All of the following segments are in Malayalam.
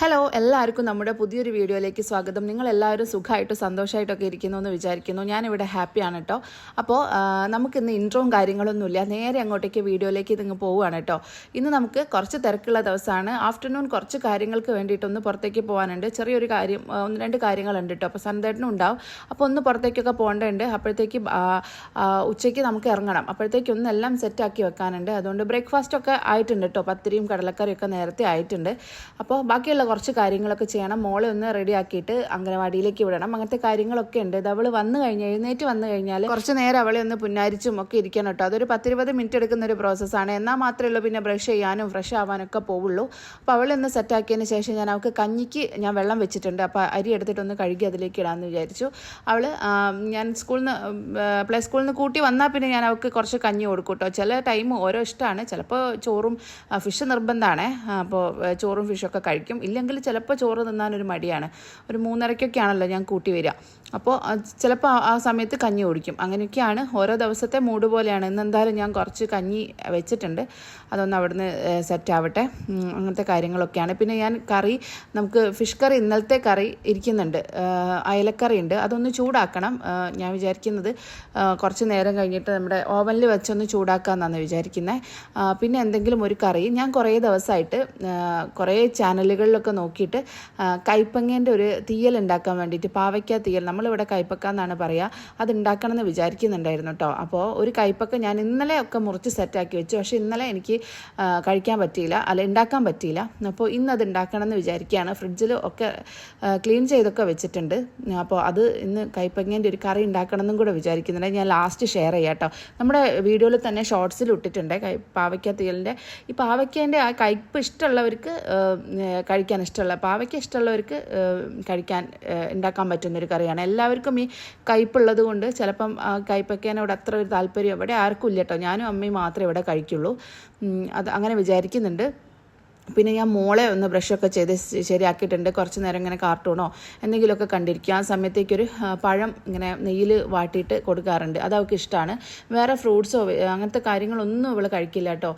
ഹലോ എല്ലാവർക്കും നമ്മുടെ പുതിയൊരു വീഡിയോയിലേക്ക് സ്വാഗതം. നിങ്ങൾ എല്ലാവരും സുഖമായിട്ടും സന്തോഷമായിട്ടൊക്കെ ഇരിക്കുന്നു എന്ന് വിചാരിക്കുന്നു. ഞാനിവിടെ ഹാപ്പിയാണ് കേട്ടോ അപ്പോൾ നമുക്ക് നമുക്കിന്ന് ഇൻട്രോയും കാര്യങ്ങളൊന്നുമില്ല. നേരെ അങ്ങോട്ടേക്ക് വീഡിയോയിലേക്ക് നിങ്ങൾ പോവുകയാണ് കേട്ടോ ഇന്ന് നമുക്ക് കുറച്ച് തിരക്കുള്ള ദിവസമാണ്. ആഫ്റ്റർനൂൺ കുറച്ച് കാര്യങ്ങൾക്ക് വേണ്ടിയിട്ടൊന്ന് പുറത്തേക്ക് പോകാനുണ്ട്. ചെറിയൊരു കാര്യം ഒന്ന് രണ്ട് കാര്യങ്ങളുണ്ട് കേട്ടോ അപ്പോൾ സന്ധേട്ടനും ഉണ്ടാവും. അപ്പോൾ ഒന്ന് പുറത്തേക്കൊക്കെ പോകേണ്ടതുണ്ട്. അപ്പോഴത്തേക്ക് ഉച്ചയ്ക്ക് നമുക്ക് ഇറങ്ങണം. അപ്പോഴത്തേക്ക് ഒന്നെല്ലാം സെറ്റാക്കി വെക്കാനുണ്ട്. അതുകൊണ്ട് ബ്രേക്ക്ഫാസ്റ്റൊക്കെ ആയിട്ടുണ്ട് കേട്ടോ പത്തിരിയും കടലക്കറിയൊക്കെ നേരത്തെ ആയിട്ടുണ്ട്. അപ്പോൾ ബാക്കിയുള്ള കുറച്ച് കാര്യങ്ങളൊക്കെ ചെയ്യണം. മോളെ ഒന്ന് റെഡി ആക്കിയിട്ട് അംഗനവാടിയിലേക്ക് വിടണം. അങ്ങനത്തെ കാര്യങ്ങളൊക്കെ ഉണ്ട്. ഇത് അവൾ വന്നു കഴിഞ്ഞ് എഴുന്നേറ്റ് വന്നു കഴിഞ്ഞാൽ കുറച്ച് നേരം അവളെ ഒന്ന് പുന്നാരിച്ചും ഒക്കെ ഇരിക്കണം കേട്ടോ അതൊരു പത്തിരുപത് മിനിറ്റ് എടുക്കുന്ന ഒരു പ്രോസസ്സാണ് എന്നാൽ മാത്രമേ ഉള്ളൂ പിന്നെ ബ്രഷ് ചെയ്യാനും ഫ്രഷ് ആവാനൊക്കെ പോവുള്ളൂ. അപ്പോൾ അവളെ ഒന്ന് സെറ്റാക്കിയതിന് ശേഷം ഞാൻ അവൾക്ക് കഞ്ഞിക്ക് ഞാൻ വെള്ളം വെച്ചിട്ടുണ്ട്. അപ്പോൾ അരി എടുത്തിട്ടൊന്ന് കഴുകി അതിലേക്ക് ഇടാമെന്ന് വിചാരിച്ചു. അവൾ ഞാൻ സ്കൂളിൽ നിന്ന് പ്ലേ സ്കൂളിൽ നിന്ന് കൂട്ടി വന്നാൽ പിന്നെ ഞാൻ അവൾക്ക് കുറച്ച് കഞ്ഞി കൊടുക്കും കേട്ടോ ചില ടൈം ഓരോ ഇഷ്ടമാണ് ചിലപ്പോൾ ചോറും ഫിഷ് നിർബന്ധമാണ് അപ്പോൾ ചോറും ഫിഷൊക്കെ കഴിക്കും. ഇല്ലെങ്കിൽ ചിലപ്പോൾ ചോറ് തിന്നാൻ ഒരു മടിയാണ്. ഒരു മൂന്നരയ്ക്കൊക്കെ ആണല്ലോ ഞാൻ കൂട്ടി വരിക. അപ്പോൾ ചിലപ്പോൾ ആ സമയത്ത് കഞ്ഞി കുടിക്കും. അങ്ങനെയൊക്കെയാണ് ഓരോ ദിവസത്തെ മൂഡ് പോലെയാണ്. ഇന്ന് എന്തായാലും ഞാൻ കുറച്ച് കഞ്ഞി വെച്ചിട്ടുണ്ട്. അതൊന്ന് അവിടുന്ന് സെറ്റ് ആവട്ടെ. അങ്ങനത്തെ കാര്യങ്ങളൊക്കെയാണ്. പിന്നെ ഞാൻ കറി നമുക്ക് ഫിഷ് കറി ഇന്നലത്തെ കറി ഇരിക്കുന്നുണ്ട്. അയലക്കറി ഉണ്ട്. അതൊന്ന് ചൂടാക്കണം. ഞാൻ വിചാരിക്കുന്നത് കുറച്ച് നേരം കഴിഞ്ഞിട്ട് നമ്മുടെ ഓവനിൽ വെച്ചൊന്ന് ചൂടാക്കാമെന്നാണ് വിചാരിക്കുന്നത് പിന്നെ എന്തെങ്കിലും ഒരു കറി. ഞാൻ കുറേ ദിവസമായിട്ട് കുറേ ചാനലുകളിലൊക്കെ നോക്കിയിട്ട് ആ, കൈപ്പങ്ങേന്റെ ഒരു തീയൽ ഉണ്ടാക്കാൻ വേണ്ടിയിട്ട് പാവയ്ക്ക തീയൽ നമ്മളിവിടെ കൈപ്പക്ക എന്നാണ് പറയുക അത് ഉണ്ടാക്കണം എന്ന് വിചാരിക്കുന്നുണ്ടായിരുന്നു കേട്ടോ അപ്പോൾ ഒരു കൈപ്പക്ക ഞാൻ ഇന്നലെ ഒക്കെ മുറിച്ച് സെറ്റാക്കി വെച്ചു. പക്ഷേ ഇന്നലെ എനിക്ക് കഴിക്കാൻ പറ്റിയില്ല അല്ല ഉണ്ടാക്കാൻ പറ്റിയില്ല. അപ്പോൾ ഇന്ന് അത് ഉണ്ടാക്കണം എന്ന് വിചാരിക്കുകയാണ്. ഫ്രിഡ്ജിൽ ഒക്കെ ക്ലീൻ ചെയ്തൊക്കെ വെച്ചിട്ടുണ്ട്. അപ്പോൾ അത് ഇന്ന് കൈപ്പങ്ങേന്റെ ഒരു കറി ഉണ്ടാക്കണം എന്നും കൂടെ വിചാരിക്കുന്നുണ്ട്. ഞാൻ ലാസ്റ്റ് ഷെയർ ചെയ്യാം കേട്ടോ നമ്മുടെ വീഡിയോയിൽ തന്നെ ഷോർട്സിൽ ഇട്ടിട്ടുണ്ട് പാവയ്ക്ക തീയലിന്റെ ഈ പാവയ്ക്കേന്റെ ആ കൈപ്പ് ഇഷ്ടമുള്ളവർക്ക് ആ, കഴിക്കാൻ ഇഷ്ടമുള്ള പാവയ്ക്ക് ഇഷ്ടമുള്ളവർക്ക് കഴിക്കാൻ ഉണ്ടാക്കാൻ പറ്റുന്നൊരു കറിയാണ്. എല്ലാവർക്കും ഈ കയ്പുള്ളത് കൊണ്ട് ചിലപ്പം ആ കയ്പക്കേനോട് അത്ര ഒരു താല്പര്യം ഇവിടെ ആർക്കും ഇല്ല കേട്ടോ. ഞാനും അമ്മയും മാത്രമേ ഇവിടെ കഴിക്കുള്ളൂ. അത് അങ്ങനെ വിചാരിക്കുന്നുണ്ട്. പിന്നെ ഞാൻ മോളെ ഒന്ന് ബ്രഷൊക്കെ ചെയ്ത് ശരിയാക്കിയിട്ടുണ്ട്. കുറച്ച് നേരം ഇങ്ങനെ കാർട്ടൂണോ എന്തെങ്കിലുമൊക്കെ കണ്ടിരിക്കും. ആ സമയത്തേക്കൊരു പഴം ഇങ്ങനെ നെയ്യിൽ വാട്ടിയിട്ട് കൊടുക്കാറുണ്ട്. അത് അവൾക്ക് ഇഷ്ടമാണ് വേറെ ഫ്രൂട്ട്സോ അങ്ങനത്തെ കാര്യങ്ങളൊന്നും ഇവൾ കഴിക്കില്ല കേട്ടോ.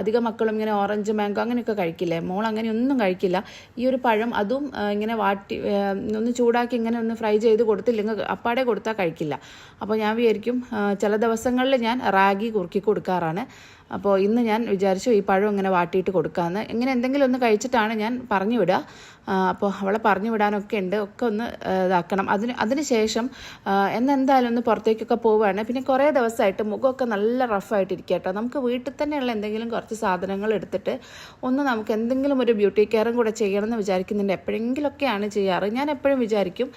അധികം മക്കളും ഇങ്ങനെ ഓറഞ്ച് മാംഗോ അങ്ങനെയൊക്കെ കഴിക്കില്ലേ? മോൾ അങ്ങനെയൊന്നും കഴിക്കില്ല. ഈ ഒരു പഴം അതും ഇങ്ങനെ വാട്ടി ഒന്ന് ചൂടാക്കി ഇങ്ങനെ ഒന്ന് ഫ്രൈ ചെയ്ത് കൊടുത്തില്ലെങ്കിൽ അപ്പാടെ കൊടുത്താൽ കഴിക്കില്ല. അപ്പോൾ ഞാൻ വിചാരിക്കും ചില ദിവസങ്ങളിൽ ഞാൻ റാഗി കുറുക്കി കൊടുക്കാറാണ്. അപ്പോൾ ഇന്ന് ഞാൻ വിചാരിച്ചു ഈ പഴം ഇങ്ങനെ വാട്ടിയിട്ട് കൊടുക്കാമെന്ന് ഇങ്ങനെ എന്തെങ്കിലും ഒന്ന് കഴിച്ചിട്ടാണ് ഞാൻ പറഞ്ഞു വിടുക അപ്പോൾ അവളെ പറഞ്ഞു വിടാനൊക്കെ ഉണ്ട്. ഒക്കെ ഒന്ന് ഇതാക്കണം. അതിന് അതിന് ശേഷം എന്നെന്തായാലും ഒന്ന് പുറത്തേക്കൊക്കെ പോവുകയാണ്. പിന്നെ കുറേ ദിവസമായിട്ട് മുഖമൊക്കെ നല്ല റഫായിട്ടിരിക്കുക കേട്ടോ നമുക്ക് വീട്ടിൽ തന്നെയുള്ള എന്തെങ്കിലും കുറച്ച് സാധനങ്ങൾ എടുത്തിട്ട് ഒന്ന് നമുക്ക് എന്തെങ്കിലും ഒരു ബ്യൂട്ടി കെയറും കൂടെ ചെയ്യണമെന്ന് വിചാരിക്കുന്നുണ്ട്. എപ്പോഴെങ്കിലൊക്കെയാണ് ചെയ്യാറ്. ഞാൻ എപ്പോഴും വിചാരിക്കും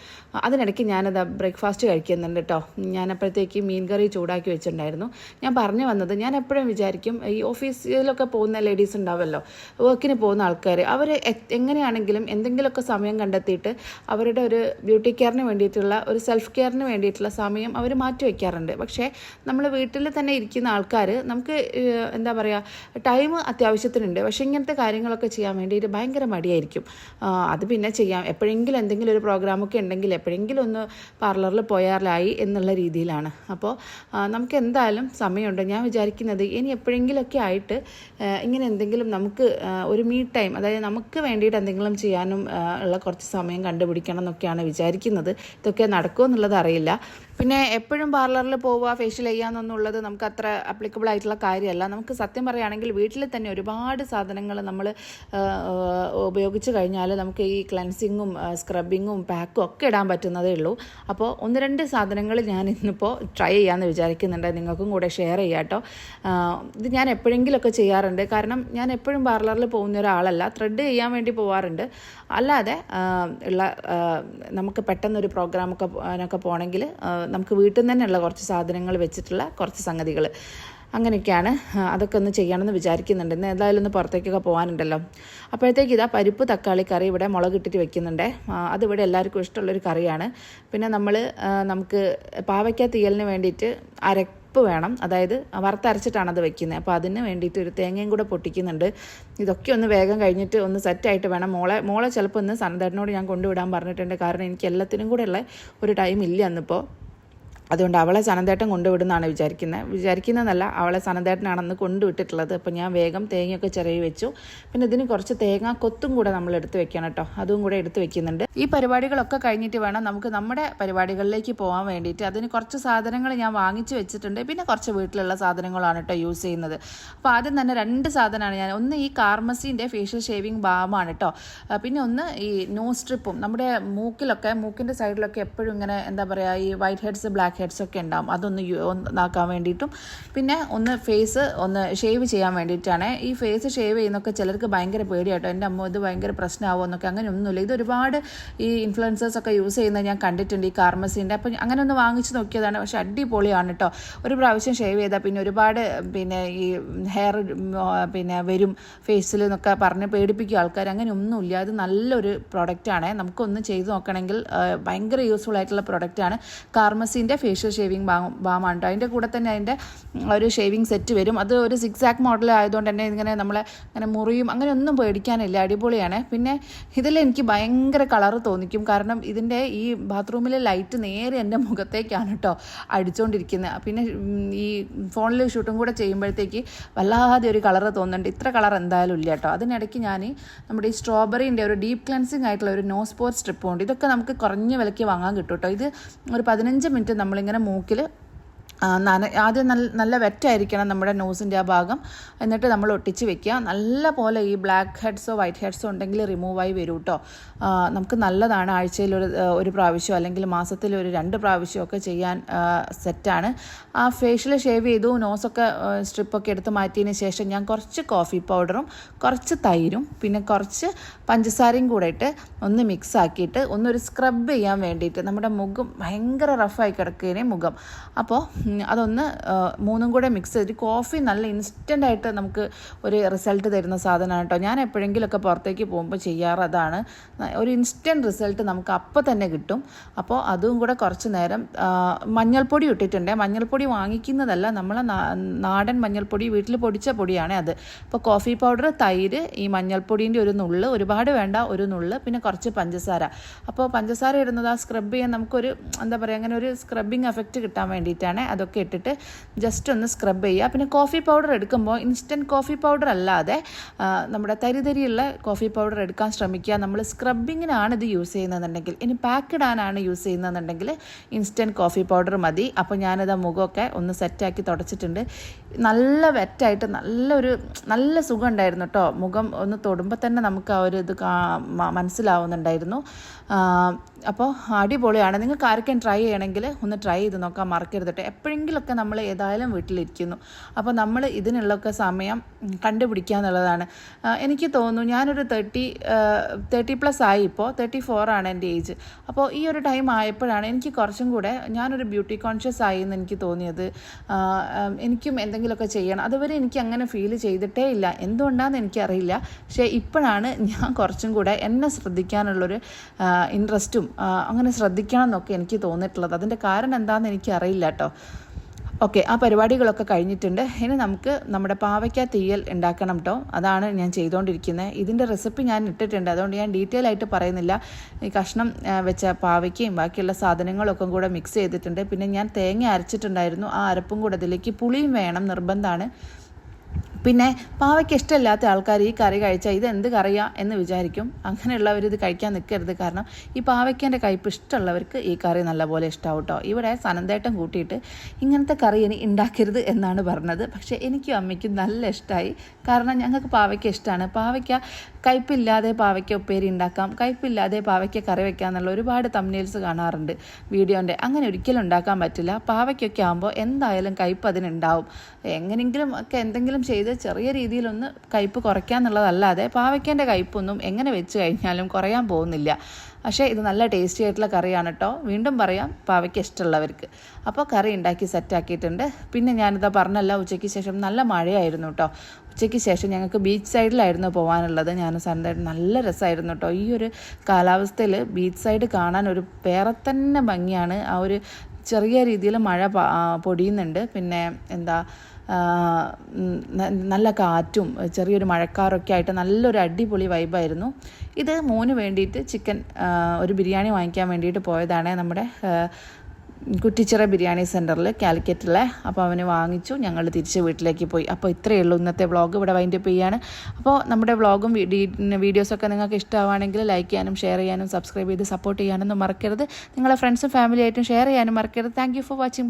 അതിനിടയ്ക്ക് ഞാനത് ബ്രേക്ക്ഫാസ്റ്റ് കഴിക്കുന്നുണ്ട് കേട്ടോ ഞാൻ അപ്പോഴത്തേക്ക് മീൻ കറി ചൂടാക്കി വെച്ചിട്ടുണ്ടായിരുന്നു. ഞാൻ പറഞ്ഞു വന്നത് ഞാൻ എപ്പോഴും വിചാരിക്കും ഈ ഓഫീസിലൊക്കെ പോകുന്ന ലേഡീസ് ഉണ്ടാവുമല്ലോ വർക്കിന് പോകുന്ന ആൾക്കാർ അവർ എങ്ങനെയാണെങ്കിലും എന്തെങ്കിലുമൊക്കെ സമയം കണ്ടെത്തിയിട്ട് അവരുടെ ഒരു ബ്യൂട്ടി കെയറിന് വേണ്ടിയിട്ടുള്ള ഒരു സെൽഫ് കെയറിന് വേണ്ടിയിട്ടുള്ള സമയം അവർ മാറ്റി വയ്ക്കാറുണ്ട്. പക്ഷേ നമ്മൾ വീട്ടിൽ തന്നെ ഇരിക്കുന്ന ആൾക്കാർ നമുക്ക് എന്താ പറയുക ടൈം അത്യാവശ്യത്തിനുണ്ട്. പക്ഷേ ഇങ്ങനത്തെ കാര്യങ്ങളൊക്കെ ചെയ്യാൻ വേണ്ടിയിട്ട് ഭയങ്കര മടിയായിരിക്കും. അത് പിന്നെ ചെയ്യാം. എപ്പോഴെങ്കിലും എന്തെങ്കിലും ഒരു പ്രോഗ്രാമൊക്കെ ഉണ്ടെങ്കിൽ എപ്പോഴെങ്കിലും ഒന്ന് പാർലറിൽ പോയാലായി എന്നുള്ള രീതിയിലാണ്. അപ്പോൾ നമുക്ക് എന്തായാലും സമയമുണ്ട്. ഞാൻ വിചാരിക്കുന്നത് ഇനി എപ്പോഴെങ്കിലുമൊക്കെ ആയിട്ട് ഇങ്ങനെ എന്തെങ്കിലും നമുക്ക് ഒരു മീ ടൈം അതായത് നമുക്ക് വേണ്ടിയിട്ട് എന്തെങ്കിലും ചെയ്യാനും ഉള്ള കുറച്ച് സമയം കണ്ടുപിടിക്കണം എന്നൊക്കെയാണ് വിചാരിക്കുന്നത്. ഇതൊക്കെ നടക്കുമോ എന്നുള്ളത് അറിയില്ല. പിന്നെ എപ്പോഴും പാർലറിൽ പോവുക ഫേഷ്യൽ ചെയ്യാമെന്നുള്ളത് നമുക്ക് അത്ര അപ്ലിക്കബിൾ ആയിട്ടുള്ള കാര്യമല്ല. നമുക്ക് സത്യം പറയുകയാണെങ്കിൽ വീട്ടിൽ തന്നെ ഒരുപാട് സാധനങ്ങൾ നമ്മൾ ഉപയോഗിച്ച് കഴിഞ്ഞാൽ നമുക്ക് ഈ ക്ലൻസിങ്ങും സ്ക്രബിങ്ങും പാക്കും ഒക്കെ ഇടാൻ പറ്റുന്നതേ ഉള്ളൂ. അപ്പോൾ ഒന്ന് രണ്ട് സാധനങ്ങൾ ഞാൻ ഇന്നിപ്പോൾ ട്രൈ ചെയ്യാമെന്ന് വിചാരിക്കുന്നുണ്ട്. നിങ്ങൾക്കും കൂടെ ഷെയർ ചെയ്യാം കേട്ടോ ഇത് ഞാൻ എപ്പോഴെങ്കിലുമൊക്കെ ചെയ്യാറുണ്ട്. കാരണം ഞാൻ എപ്പോഴും പാർലറിൽ പോകുന്ന ഒരാളല്ല. ത്രെഡ് ചെയ്യാൻ വേണ്ടി പോവാറുണ്ട്. അല്ലാതെ ഉള്ള നമുക്ക് പെട്ടെന്നൊരു പ്രോഗ്രാമൊക്കെ അതിനൊക്കെ പോകണമെങ്കിൽ നമുക്ക് വീട്ടിൽ നിന്ന് തന്നെയുള്ള കുറച്ച് സാധനങ്ങൾ വെച്ചിട്ടുള്ള കുറച്ച് സംഗതികൾ അങ്ങനെയൊക്കെയാണ് അതൊക്കെ ഒന്ന് ചെയ്യണമെന്ന് വിചാരിക്കുന്നുണ്ട്. ഇന്ന് എന്തായാലും ഒന്ന് പുറത്തേക്കൊക്കെ പോകാനുണ്ടല്ലോ. അപ്പോഴത്തേക്ക് ഇതാ പരിപ്പ് തക്കാളി കറി ഇവിടെ മുളക് ഇട്ടിട്ട് വെക്കുന്നുണ്ട്. അതിവിടെ എല്ലാവർക്കും ഇഷ്ടമുള്ളൊരു കറിയാണ്. പിന്നെ നമ്മൾ നമുക്ക് പാവയ്ക്ക തീയലിന് വേണ്ടിയിട്ട് അരപ്പ് വേണം. അതായത് വറുത്തരച്ചിട്ടാണ് അത് വെക്കുന്നത് അപ്പോൾ അതിന് വേണ്ടിയിട്ട് ഒരു തേങ്ങയും കൂടെ പൊട്ടിക്കുന്നുണ്ട്. ഇതൊക്കെ ഒന്ന് വേഗം കഴിഞ്ഞിട്ട് ഒന്ന് സെറ്റായിട്ട് വേണം. മോളെ മോളെ ചിലപ്പോൾ ഒന്ന് സനദേട്ടനോട് ഞാൻ കൊണ്ടുവിടാൻ പറഞ്ഞിട്ടുണ്ട്. കാരണം എനിക്ക് എല്ലാത്തിനും ഉള്ള ഒരു ടൈം ഇല്ല അന്നിപ്പോൾ അതുകൊണ്ട് അവളെ സനന്തേട്ടൻ കൊണ്ടുവിടുന്നാണ് വിചാരിക്കുന്നത് വിചാരിക്കുന്നതല്ല അവളെ സനന്തേട്ടനാണെന്ന് കൊണ്ടുവിട്ടിട്ടുള്ളത്. അപ്പോൾ ഞാൻ വേഗം തേങ്ങയൊക്കെ ചിരവി വെച്ചു. പിന്നെ ഇതിന് കുറച്ച് തേങ്ങ കൊത്തും കൂടെ നമ്മൾ എടുത്ത് വെക്കണം കേട്ടോ. അതും കൂടെ എടുത്ത് വെക്കുന്നുണ്ട്. ഈ പരിപാടികളൊക്കെ കഴിഞ്ഞിട്ട് വേണം നമുക്ക് നമ്മുടെ പരിപാടികളിലേക്ക് പോകാൻ വേണ്ടിയിട്ട്. അതിന് കുറച്ച് സാധനങ്ങൾ ഞാൻ വാങ്ങിച്ചു വെച്ചിട്ടുണ്ട്. പിന്നെ കുറച്ച് വീട്ടിലുള്ള സാധനങ്ങളാണ് കേട്ടോ യൂസ് ചെയ്യുന്നത്. അപ്പോൾ ആദ്യം തന്നെ രണ്ട് സാധനമാണ് ഞാൻ. ഒന്ന് ഈ കാർമസിന്റെ ഫേഷ്യൽ ഷേവിങ് ബാമാണ് കേട്ടോ. പിന്നെ ഒന്ന് ഈ നോ സ്ട്രിപ്പും നമ്മുടെ മൂക്കിലൊക്കെ മൂക്കിന്റെ സൈഡിലൊക്കെ എപ്പോഴും ഇങ്ങനെ എന്താ പറയുക ഈ വൈറ്റ് ഹെഡ്സ് ബ്ലാക്ക് ഹെഡ്സ് ഒക്കെ ഉണ്ടാവും. അതൊന്ന് ഒന്നാക്കാൻ വേണ്ടിയിട്ടും. പിന്നെ ഒന്ന് ഫേസ് ഒന്ന് ഷേവ് ചെയ്യാൻ വേണ്ടിയിട്ടാണ്. ഈ ഫേസ് ഷേവ് ചെയ്യുന്നൊക്കെ ചിലർക്ക് ഭയങ്കര പേടിയാട്ടോ. എന്റെ അമ്മ ഇത് ഭയങ്കര പ്രശ്നമാവോ എന്നൊക്കെ അങ്ങനെ ഒന്നുമില്ല. ഇത് ഒരുപാട് ഈ ഇൻഫ്ലുവൻസേഴ്സ് ഒക്കെ യൂസ് ചെയ്യുന്നത് ഞാൻ കണ്ടിട്ടുണ്ട് ഈ കാർമസിന്റെ അപ്പം അങ്ങനെ ഒന്ന് വാങ്ങിച്ച് നോക്കിയതാണ്. പക്ഷെ അടിപൊളിയാണ് കേട്ടോ ഒരു പ്രാവശ്യം ഷേവ് ചെയ്താൽ പിന്നെ ഒരുപാട് പിന്നെ ഈ ഹെയർ പിന്നെ വരും ഫേസിൽ എന്നൊക്കെ പറഞ്ഞ് പേടിപ്പിക്കും ആൾക്കാർ അങ്ങനെ ഒന്നുമില്ല. അത് നല്ലൊരു പ്രൊഡക്റ്റാണ് നമുക്കൊന്ന് ചെയ്ത് നോക്കണമെങ്കിൽ ഭയങ്കര യൂസ്ഫുൾ ആയിട്ടുള്ള പ്രൊഡക്റ്റാണ് കാർമസിന്റെ ഫേഷ്യൽ ഷേവിങ് ബാം ബാമാണ് കേട്ടോ അതിന്റെ കൂടെ തന്നെ അതിന്റെ ഒരു ഷേവിങ് സെറ്റ് വരും. അത് ഒരു സിക്സ് ആക്ക് മോഡൽ ആയതുകൊണ്ട് തന്നെ ഇങ്ങനെ നമ്മളെ അങ്ങനെ മുറിയും അങ്ങനെ ഒന്നും പേടിക്കാനില്ല. അടിപൊളിയാണ്. പിന്നെ ഇതിൽ എനിക്ക് ഭയങ്കര കളറ് തോന്നിക്കും. കാരണം ഇതിന്റെ ഈ ബാത്റൂമിലെ ലൈറ്റ് നേരെ എന്റെ മുഖത്തേക്കാണ് കേട്ടോ അടിച്ചുകൊണ്ടിരിക്കുന്നത് പിന്നെ ഈ ഫോണിൽ ഷൂട്ടും കൂടെ ചെയ്യുമ്പോഴത്തേക്ക് വല്ലാതെ ഒരു കളറ് തോന്നുന്നുണ്ട്. ഇത്ര കളർ എന്തായാലും ഇല്ല കേട്ടോ അതിനിടയ്ക്ക് ഞാൻ നമ്മുടെ ഈ സ്ട്രോബെറിന്റെ ഒരു ഡീപ്പ് ക്ലൻസിങ് ആയിട്ടുള്ള ഒരു നോ പോർ സ്ട്രിപ്പും ഉണ്ട്. ഇതൊക്കെ നമുക്ക് കുറഞ്ഞ വിലയ്ക്ക് വാങ്ങാൻ കിട്ടും കേട്ടോ ഇത് ഒരു പതിനഞ്ച് മിനിറ്റ് നമ്മളിങ്ങനെ മൂക്കിൽ നന ആദ്യം നല്ല നല്ല വെറ്റായിരിക്കണം നമ്മുടെ നോസിന്റെ ആ ഭാഗം. എന്നിട്ട് നമ്മൾ ഒട്ടിച്ച് വെക്കുക. നല്ല പോലെ ഈ ബ്ലാക്ക് ഹെഡ്സോ വൈറ്റ് ഹെഡ്സോ ഉണ്ടെങ്കിൽ റിമൂവായി വരും കേട്ടോ നമുക്ക് നല്ലതാണ് ആഴ്ചയിൽ ഒരു ഒരു പ്രാവശ്യം അല്ലെങ്കിൽ മാസത്തിൽ ഒരു രണ്ട് പ്രാവശ്യമൊക്കെ ചെയ്യാൻ സെറ്റാണ് ആ ഫേഷ്യൽ ഷേവ് ചെയ്തു നോസൊക്കെ സ്ട്രിപ്പൊക്കെ എടുത്ത് മാറ്റിയതിന് ശേഷം ഞാൻ കുറച്ച് കോഫി പൗഡറും കുറച്ച് തൈരും പിന്നെ കുറച്ച് പഞ്ചസാരയും കൂടെ ഇട്ട് ഒന്ന് മിക്സ് ആക്കിയിട്ട് ഒന്നൊരു സ്ക്രബ് ചെയ്യാൻ വേണ്ടിയിട്ട് നമ്മുടെ മുഖം ഭയങ്കര റഫായി കിടക്കുകയാണ് മുഖം. അപ്പോൾ അതൊന്ന് മൂന്നും കൂടെ മിക്സ് ചെയ്തിട്ട് കോഫി നല്ല ഇൻസ്റ്റന്റ് ആയിട്ട് നമുക്ക് ഒരു റിസൾട്ട് തരുന്ന സാധനമാണ് കേട്ടോ. ഞാൻ എപ്പോഴെങ്കിലുമൊക്കെ പുറത്തേക്ക് പോകുമ്പോൾ ചെയ്യാറ് അതാണ്. ഒരു ഇൻസ്റ്റന്റ് റിസൾട്ട് നമുക്ക് അപ്പോൾ തന്നെ കിട്ടും. അപ്പോൾ അതും കൂടെ കുറച്ച് നേരം മഞ്ഞൾപ്പൊടി ഇട്ടിട്ടുണ്ട്. മഞ്ഞൾപ്പൊടി വാങ്ങിക്കുന്നതല്ല നമ്മൾ നാടൻ മഞ്ഞൾപ്പൊടി വീട്ടിൽ പൊടിച്ച പൊടിയാണ് അത്. അപ്പോൾ കോഫി പൗഡർ തൈര് ഈ മഞ്ഞൾപ്പൊടിന്റെ ഒരു നുള്ള് ഒരുപാട് വേണ്ട ഒരു നുള്ള് പിന്നെ കുറച്ച് പഞ്ചസാര. അപ്പോൾ പഞ്ചസാര ഇടുന്നത് ആ സ്ക്രബ് ചെയ്യാൻ നമുക്കൊരു എന്താ പറയുക അങ്ങനെ ഒരു സ്ക്രബിങ് എഫക്റ്റ് കിട്ടാൻ വേണ്ടിയിട്ടാണ്. അതൊക്കെ ഇട്ടിട്ട് ജസ്റ്റ് ഒന്ന് സ്ക്രബ് ചെയ്യുക. പിന്നെ കോഫി പൗഡർ എടുക്കുമ്പോൾ ഇൻസ്റ്റന്റ് കോഫി പൗഡർ അല്ലാതെ നമ്മുടെ തരിതരിയുള്ള കോഫി പൗഡർ എടുക്കാൻ ശ്രമിക്കുക. നമ്മൾ സ്ക്രബിങ്ങിനാണ് ഇത് യൂസ് ചെയ്യുന്നതെന്നുണ്ടെങ്കിൽ ഇനി പാക്ക് ഇടാനാണ് യൂസ് ചെയ്യുന്നതെന്നുണ്ടെങ്കിൽ ഇൻസ്റ്റന്റ് കോഫി പൗഡർ മതി. അപ്പോൾ ഞാനത് മുഖമൊക്കെ ഒന്ന് സെറ്റാക്കി തുടച്ചിട്ടുണ്ട്. നല്ല വെറ്റായിട്ട് നല്ലൊരു നല്ല സുഖം ഉണ്ടായിരുന്നു കേട്ടോ മുഖം ഒന്ന് തൊടുമ്പോൾ തന്നെ നമുക്ക് ആ ഒരു ഇത് മനസ്സിലാവുന്നുണ്ടായിരുന്നു. അപ്പോൾ അടിപൊളിയാണ്. നിങ്ങൾക്ക് ആർക്കും ട്രൈ ചെയ്യണമെങ്കിൽ ഒന്ന് ട്രൈ ചെയ്ത് നോക്കാൻ മറക്കരുത് കേട്ടോ എപ്പോഴെങ്കിലുമൊക്കെ നമ്മൾ ഏതായാലും വീട്ടിലിരിക്കുന്നു. അപ്പോൾ നമ്മൾ ഇതിനുള്ളൊക്കെ സമയം കണ്ടുപിടിക്കുക എന്നുള്ളതാണ്. എനിക്ക് തോന്നുന്നു ഞാനൊരു തേർട്ടി തേർട്ടി പ്ലസ് ആയി ഇപ്പോൾ തേർട്ടി ഫോറാണ് എന്റെ ഏജ് അപ്പോൾ ഈ ഒരു ടൈം ആയപ്പോഴാണ് എനിക്ക് കുറച്ചും കൂടെ ഞാനൊരു ബ്യൂട്ടി കോൺഷ്യസ് ആയി എന്ന് എനിക്ക് തോന്നിയത്. എനിക്കും എന്തെങ്കിലുമൊക്കെ ചെയ്യണം. അതുവരെ എനിക്ക് അങ്ങനെ ഫീൽ ചെയ്തിട്ടേ ഇല്ല. എന്തുകൊണ്ടാണെന്ന് എനിക്കറിയില്ല. പക്ഷേ ഇപ്പോഴാണ് ഞാൻ കുറച്ചും കൂടെ എന്നെ ശ്രദ്ധിക്കാനുള്ളൊരു ഇൻട്രസ്റ്റും അങ്ങനെ ശ്രദ്ധിക്കണം എന്നൊക്കെ എനിക്ക് തോന്നിയിട്ടുള്ളത്. അതിന്റെ കാരണം എന്താണെന്ന് എനിക്കറിയില്ല കേട്ടോ ഓക്കെ ആ പരിപാടികളൊക്കെ കഴിഞ്ഞിട്ടുണ്ട്. ഇനി നമുക്ക് നമ്മുടെ പാവയ്ക്ക തീയൽ ഉണ്ടാക്കണം കേട്ടോ അതാണ് ഞാൻ ചെയ്തുകൊണ്ടിരിക്കുന്നത് ഇതിന്റെ റെസിപ്പി ഞാൻ ഇട്ടിട്ടുണ്ട്. അതുകൊണ്ട് ഞാൻ ഡീറ്റെയിൽ ആയിട്ട് പറയുന്നില്ല. ഈ കഷ്ണം വെച്ച പാവയ്ക്കയും ബാക്കിയുള്ള സാധനങ്ങളൊക്കെ കൂടെ മിക്സ് ചെയ്തിട്ടുണ്ട്. പിന്നെ ഞാൻ തേങ്ങ അരച്ചിട്ടുണ്ടായിരുന്നു. ആ അരപ്പും കൂടെ അതിലേക്ക് പുളിയും വേണം നിർബന്ധമാണ് പിന്നെ പാവയ്ക്ക് ഇഷ്ടമില്ലാത്ത ആൾക്കാർ ഈ കറി കഴിച്ചാൽ ഇത് എന്ത് കറിയാ എന്ന് വിചാരിക്കും. അങ്ങനെയുള്ളവർ ഇത് കഴിക്കാൻ നിൽക്കരുത് കാരണം ഈ പാവയ്ക്കേന്റെ കയ്പ്പ് ഇഷ്ടമുള്ളവർക്ക് ഈ കറി നല്ലപോലെ ഇഷ്ടമാവും കേട്ടോ ഇവിടെ സനന്തേട്ടം കൂട്ടിയിട്ട് ഇങ്ങനത്തെ കറി ഇനി ഉണ്ടാക്കരുത് എന്നാണ് പറഞ്ഞത്. പക്ഷേ എനിക്കും അമ്മയ്ക്കും നല്ല ഇഷ്ടമായി കാരണം ഞങ്ങൾക്ക് പാവയ്ക്ക ഇഷ്ടമാണ് പാവയ്ക്ക കയ്പില്ലാതെ പാവയ്ക്ക ഉപ്പേരി ഉണ്ടാക്കാം കയ്പില്ലാതെ പാവയ്ക്ക കറി വെക്കാം എന്നുള്ള ഒരുപാട് തമ്മിൽസ് കാണാറുണ്ട് വീഡിയോന്റെ. അങ്ങനെ ഒരിക്കലും ഉണ്ടാക്കാൻ പറ്റില്ല. പാവയ്ക്കൊക്കെ ആകുമ്പോൾ എന്തായാലും കയ്പ് അതിനുണ്ടാവും. എങ്ങനെയെങ്കിലും ഒക്കെ എന്തെങ്കിലും ചെയ്ത് ചെറിയ രീതിയിലൊന്ന് കയ്പ്പ് കുറയ്ക്കാന്നുള്ളതല്ലാതെ പാവയ്ക്കേന്റെ കയ്പൊന്നും എങ്ങനെ വെച്ച് കഴിഞ്ഞാലും കുറയാൻ പോകുന്നില്ല. പക്ഷേ ഇത് നല്ല ടേസ്റ്റി ആയിട്ടുള്ള കറിയാണ് കേട്ടോ വീണ്ടും പറയാം പാവയ്ക്ക് ഇഷ്ടമുള്ളവർക്ക്. അപ്പോൾ കറി ഉണ്ടാക്കി സെറ്റാക്കിയിട്ടുണ്ട് പിന്നെ ഞാനിതാ പറഞ്ഞല്ല ഉച്ചയ്ക്ക് ശേഷം നല്ല മഴയായിരുന്നു കേട്ടോ ഉച്ചയ്ക്ക് ശേഷം ഞങ്ങൾക്ക് ബീച്ച് സൈഡിലായിരുന്നു പോകാനുള്ളത് ഞാൻ സാറിന്റെ നല്ല രസമായിരുന്നു കേട്ടോ ഈ ഒരു കാലാവസ്ഥയിൽ ബീച്ച് സൈഡ് കാണാൻ ഒരു വേറെ തന്നെ ഭംഗിയാണ്. ആ ഒരു ചെറിയ രീതിയിൽ മഴ പൊടിയുന്നുണ്ട്. പിന്നെ എന്താ നല്ല കാറ്റും ചെറിയൊരു മഴക്കാറൊക്കെ ആയിട്ട് നല്ലൊരു അടിപൊളി വൈബായിരുന്നു ഇത് മോന് വേണ്ടിയിട്ട് ചിക്കൻ ഒരു ബിരിയാണി വാങ്ങിക്കാൻ വേണ്ടിയിട്ട് പോയതാണ് നമ്മുടെ കുറ്റിച്ചിറ ബിരിയാണി സെന്ററിൽ കാലിക്കറ്റിലെ. അപ്പോൾ അവന് വാങ്ങിച്ചു. ഞങ്ങൾ തിരിച്ച് വീട്ടിലേക്ക് പോയി. അപ്പോൾ ഇത്രയേ ഉള്ളൂ ഇന്നത്തെ വ്ളോഗ്. ഇവിടെ വൈൻഡ് അപ്പ് ചെയ്യാണ്. അപ്പോൾ നമ്മുടെ വ്ളോഗും വീഡിയോസൊക്കെ നിങ്ങൾക്ക് ഇഷ്ടമാണെങ്കിൽ ലൈക്ക് ചെയ്യാനും ഷെയർ ചെയ്യാനും സബ്സ്ക്രൈബ് ചെയ്ത് സപ്പോർട്ട് ചെയ്യാനൊന്നും മറക്കരുത്. നിങ്ങളെ ഫ്രണ്ട്സും ഫാമിലിയായിട്ടും ഷെയർ ചെയ്യാനും മറക്കരുത്. Thank for watching